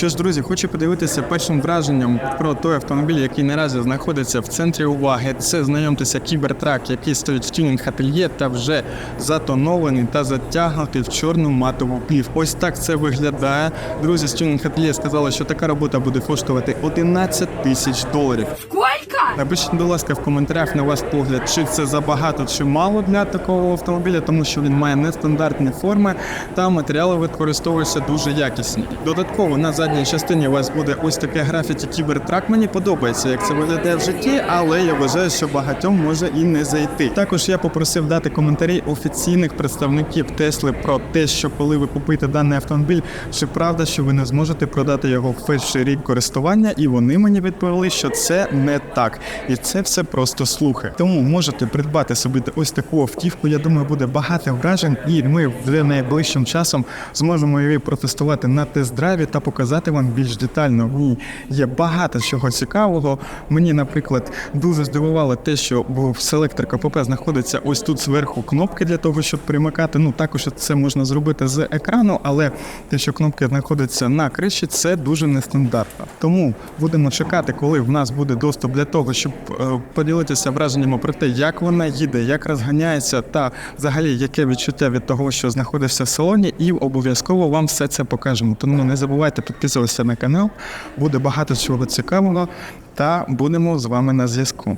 Що ж, друзі, хочу поділитися першим враженням про той автомобіль, який наразі знаходиться в центрі уваги. Це знайомтеся кібертрак, який стоїть в тюнінг ательє та вже затонований та затягнутий в чорну матову плів. Ось так це виглядає. Друзі з тюнінг ательє сказали, що така робота буде коштувати 11 тисяч доларів. Сколько? Напишіть, будь ласка, в коментарях на ваш погляд, чи це забагато, чи мало для такого автомобіля, тому що він має нестандартні форми та матеріали використовуються дуже якісні. Додатково на задній частині у вас буде ось таке графіті кібертрак. Мені подобається, як це виглядає в житті, але я вважаю, що багатьом може і не зайти. Також я попросив дати коментарі офіційних представників Тесли про те, що коли ви купуєте даний автомобіль, чи правда, що ви не зможете продати його в перший рік користування, і вони мені відповіли, що це не так, і це все просто слухи. Тому можете придбати собі ось таку автівку. Я думаю, буде багато вражень, і ми вже найближчим часом зможемо її протестувати на тест-драйві та показати вам більш детально. В ній є багато чого цікавого. Мені, наприклад, дуже здивувало те, що селектор КПП знаходиться ось тут зверху кнопки для того, щоб примикати. Ну також це можна зробити з екрану, але те, що кнопки знаходяться на криші, це дуже нестандартно. Тому будемо чекати, коли в нас буде доступ для того, щоб е, поділитися враженнями про те, як вона їде, як розганяється, та взагалі яке відчуття від того, що знаходишся в салоні, і обов'язково вам все це покажемо. Тому не забувайте підписуватися на канал, буде багато чого цікавого, та будемо з вами на зв'язку.